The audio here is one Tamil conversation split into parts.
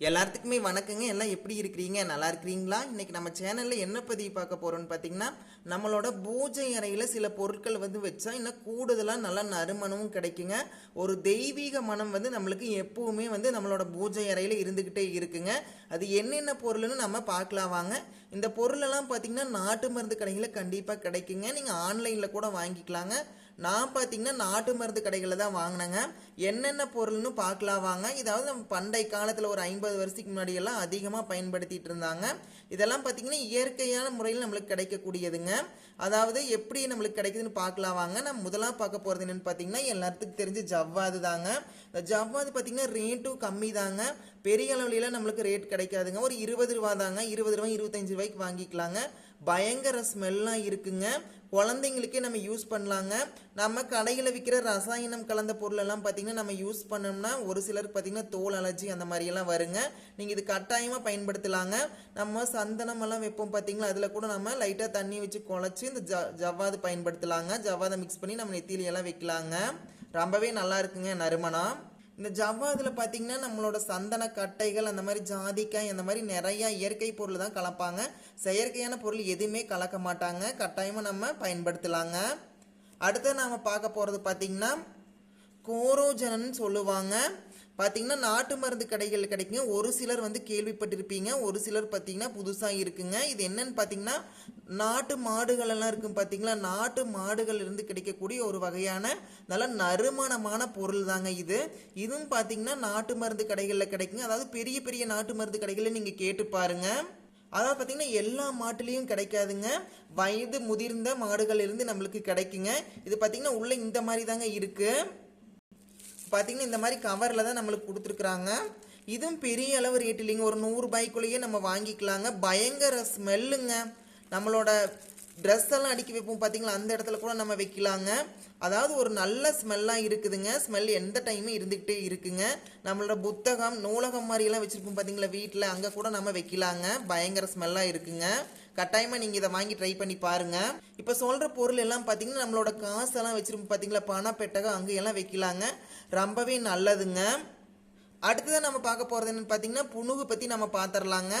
எல்லாத்துக்குமே வணக்கங்க. எல்லாம் எப்படி இருக்கிறீங்க? நல்லா இருக்கிறீங்களா? இன்னைக்கு நம்ம சேனல்ல என்ன பதிவு பார்க்க போறோம்னு பார்த்தீங்கன்னா நம்மளோட பூஜை அறையில் சில பொருட்கள் வந்து வச்சா இன்னும் கூடுதலாக நல்ல நறுமணமும் கிடைக்குங்க. ஒரு தெய்வீக மனம் வந்து நம்மளுக்கு எப்பவுமே வந்து நம்மளோட பூஜை அறையில் இருந்துக்கிட்டே இருக்குங்க. அது என்னென்ன பொருள்னு நம்ம பார்க்கலாம் வாங்க. இந்த பொருளெல்லாம் பார்த்தீங்கன்னா நாட்டு மருந்து கடைகளில் கண்டிப்பாக கிடைக்குங்க. நீங்கள் ஆன்லைனில் கூட வாங்கிக்கலாங்க. நான் பார்த்தீங்கன்னா நாட்டு மருந்து கடைகளில் தான் வாங்கினேங்க. என்னென்ன பொருள்னு பார்க்கலாம் வாங்க. இதாவது நம்ம பண்டை காலத்தில் ஒரு ஐம்பது வருஷத்துக்கு முன்னாடியெல்லாம் அதிகமாக பயன்படுத்திட்டு இருந்தாங்க. இதெல்லாம் பார்த்தீங்கன்னா இயற்கையான முறையில் நம்மளுக்கு கிடைக்கக்கூடியதுங்க. அதாவது எப்படி நம்மளுக்கு கிடைக்குதுன்னு பார்க்கலாம் வாங்க. நம்ம முதலாக பார்க்க போகிறது என்னன்னு பார்த்தீங்கன்னா எல்லாத்துக்கும் தெரிஞ்ச ஜவ்வாது தாங்க. இந்த ஜவ்வாது பார்த்தீங்கன்னா ரேட்டும் கம்மி தாங்க. பெரிய அளவுலாம் நம்மளுக்கு ரேட் கிடைக்காதுங்க. ஒரு இருபது ரூபா தாங்க. இருபது ரூபாய் இருபத்தஞ்சு ரூபாய்க்கு வாங்கிக்கலாங்க. பயங்கர ஸ்மெல்லாம் இருக்குங்க. குழந்தைங்களுக்கே நம்ம யூஸ் பண்ணலாங்க. நம்ம கடையில் விற்கிற ரசாயனம் கலந்த பொருளெல்லாம் பார்த்தீங்கன்னா நம்ம யூஸ் பண்ணோம்னா ஒரு சிலருக்கு பார்த்தீங்கன்னா தோல் அலர்ஜி அந்த மாதிரியெல்லாம் வருங்க. நீங்கள் இது கட்டாயமாக பயன்படுத்தலாங்க. நம்ம சந்தனமெல்லாம் வைப்போம் பார்த்தீங்களா அதில் கூட நம்ம லைட்டாக தண்ணி வச்சு குழச்சி இந்த ஜ ஜவ்வாது பயன்படுத்தலாங்க. ஜவ்வாதை மிக்ஸ் பண்ணி நம்ம நெத்தியிலையெல்லாம் வைக்கலாங்க. ரொம்பவே நல்லா இருக்குங்க நறுமணம். இந்த ஜவ்வாதில் பார்த்தீங்கன்னா நம்மளோட சந்தன கட்டைகள் அந்த மாதிரி ஜாதிக்காய் அந்த மாதிரி நிறையா இயற்கை பொருள் தான் கலப்பாங்க. செயற்கையான பொருள் எதுவுமே கலக்க மாட்டாங்க. கட்டாயமாக நம்ம பயன்படுத்தலாங்க. அடுத்து நாம் பார்க்க போகிறது பார்த்தீங்கன்னா கோரோஜனன் சொல்லுவாங்க. பார்த்தீங்கன்னா நாட்டு மருந்து கடைகள் கிடைக்குங்க. ஒரு சிலர் வந்து கேள்விப்பட்டிருப்பீங்க. ஒரு சிலர் பார்த்தீங்கன்னா புதுசாக இருக்குங்க. இது என்னன்னு பார்த்தீங்கன்னா நாட்டு மாடுகளெல்லாம் இருக்கும் பார்த்தீங்களா நாட்டு மாடுகள் இருந்து கிடைக்கக்கூடிய ஒரு வகையான நல்ல நறுமணமான பொருள் தாங்க இது. இதுவும் பார்த்தீங்கன்னா நாட்டு மருந்து கடைகளில் கிடைக்குங்க. அதாவது பெரிய பெரிய நாட்டு மருந்து கடைகளில் நீங்கள் கேட்டு பாருங்க. அதாவது பார்த்தீங்கன்னா எல்லா மாட்டுலேயும் கிடைக்காதுங்க. வயது முதிர்ந்த மாடுகள் இருந்து நம்மளுக்கு கிடைக்குங்க. இது பார்த்தீங்கன்னா உள்ளே இந்த மாதிரி தாங்க இருக்குது பார்த்தீங்கன்னா இந்த மாதிரி கவரில் தான் நம்மளுக்கு கொடுத்துருக்குறாங்க. இதுவும் பெரிய அளவு ரேட் இல்லைங்க. ஒரு நூறுரூபாய்க்குள்ளேயே நம்ம வாங்கிக்கலாங்க. பயங்கர ஸ்மெல்லுங்க நம்மளோட ட்ரெஸ் எல்லாம் அடுக்கி வைப்போம் பார்த்தீங்களா அந்த இடத்துல கூட நம்ம வைக்கலாங்க. அதாவது ஒரு நல்ல ஸ்மெல்லாக இருக்குதுங்க. ஸ்மெல் எந்த டைமும் இருந்துக்கிட்டே இருக்குங்க. நம்மளோட புத்தகம் நூலகம் மாதிரியெல்லாம் வச்சுருப்போம் பார்த்தீங்களா வீட்டில் அங்கே கூட நம்ம வைக்கலாங்க. பயங்கர ஸ்மெல்லாக இருக்குங்க. கட்டாயமாக நீங்கள் இதை வாங்கி ட்ரை பண்ணி பாருங்க. இப்போ சொல்கிற பொருள் எல்லாம் பார்த்தீங்கன்னா நம்மளோட காசெல்லாம் வச்சுருப்போம் பார்த்தீங்களா பணப்பெட்டகம் அங்கே எல்லாம் வைக்கலாங்க. ரொம்பவே நல்லதுங்க. அடுத்ததான் நம்ம பார்க்க போகிறது என்னன்னு பார்த்தீங்கன்னா புணுகு பற்றி நம்ம பார்த்துடலாங்க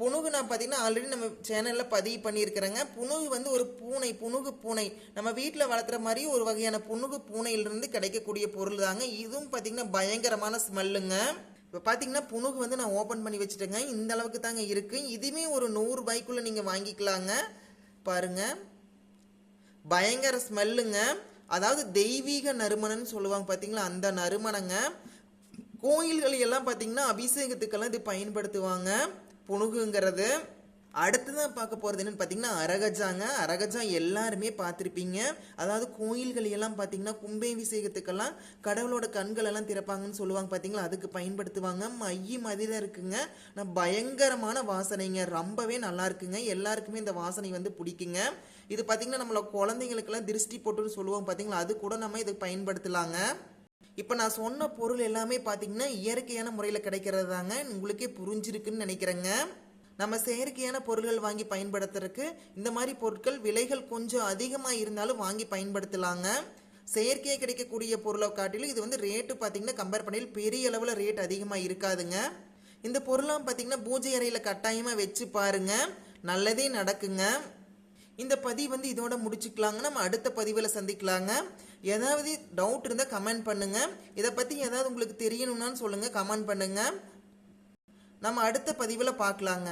புணுகு நான் பார்த்தீங்கன்னா ஆல்ரெடி நம்ம சேனலில் பதிவு பண்ணியிருக்கிறேங்க. புணுகு வந்து ஒரு பூனை புணுகு பூனை. நம்ம வீட்டில் வளர்த்துற மாதிரி ஒரு வகையான புணுகு பூனையிலிருந்து கிடைக்கக்கூடிய பொருள் தாங்க இதுவும் பார்த்தீங்கன்னா பயங்கரமான ஸ்மெல்லுங்க இப்போ பார்த்தீங்கன்னா புணுகு வந்து நான் ஓப்பன் பண்ணி வச்சுட்டேங்க. இந்த அளவுக்கு தாங்க இருக்குது இதுவுமே ஒரு நூறு பைக்குள்ளே நீங்கள் வாங்கிக்கலாங்க. பாருங்க. பயங்கர ஸ்மெல்லுங்க. அதாவது தெய்வீக நறுமணம்னு சொல்லுவாங்க பார்த்தீங்களா அந்த நறுமணங்க. கோயில்கள் எல்லாம் பார்த்தீங்கன்னா அபிஷேகத்துக்கெல்லாம் இது பயன்படுத்துவாங்க. புணுகுங்கிறது அடுத்ததான் பார்க்க போகிறது என்னென்னு பார்த்தீங்கன்னா அரகஜாங்க. அரகஜா எல்லாருமே பார்த்துருப்பீங்க. அதாவது கோயில்கள் எல்லாம் பார்த்தீங்கன்னா கும்பாபிஷேகத்துக்கெல்லாம் கடவுளோட கண்கள் எல்லாம் திறப்பாங்கன்னு சொல்லுவாங்க பார்த்தீங்களா? அதுக்கு பயன்படுத்துவாங்க. மைய மாதிரி தான் இருக்குங்க. நான் பயங்கரமான வாசனைங்க. ரொம்பவே நல்லா இருக்குங்க. எல்லாருக்குமே இந்த வாசனை வந்து பிடிக்குங்க. இது பார்த்தீங்கன்னா நம்மள குழந்தைங்களுக்கெல்லாம் திருஷ்டி போட்டுன்னு சொல்லுவாங்க பார்த்தீங்களா? அது கூட நம்ம இதுக்கு பயன்படுத்தலாங்க. இப்போ நான் சொன்ன பொருள் எல்லாமே பார்த்தீங்கன்னா இயற்கையான முறையில் கிடைக்கிறது தாங்க உங்களுக்கே புரிஞ்சிருக்குன்னு நினைக்கிறேங்க. நம்ம செயற்கையான பொருள்கள் வாங்கி பயன்படுத்துறதுக்கு இந்த மாதிரி பொருட்கள் விலைகள் கொஞ்சம் அதிகமாக இருந்தாலும் வாங்கி பயன்படுத்தலாங்க. செயற்கையாக கிடைக்கக்கூடிய பொருளை காட்டிலும் இது வந்து ரேட்டு பார்த்தீங்கன்னா கம்பேர் பண்ணி பெரிய அளவில் ரேட் அதிகமாக இருக்காதுங்க. இந்த பொருளாம் பார்த்தீங்கன்னா பூஜை அறையில் கட்டாயமாக வச்சு பாருங்க. நல்லதே நடக்குங்க. இந்த பதிவு வந்து இதோட முடிச்சுக்கலாங்க. நம்ம அடுத்த பதிவில் சந்திக்கலாங்க. ஏதாவது டவுட் இருந்தால் கமெண்ட் பண்ணுங்க. இதை பற்றி ஏதாவது உங்களுக்கு தெரியணும்னான்னு சொல்லுங்கள் கமெண்ட் பண்ணுங்கள் நம்ம அடுத்த பதிவில் பார்க்கலாங்க.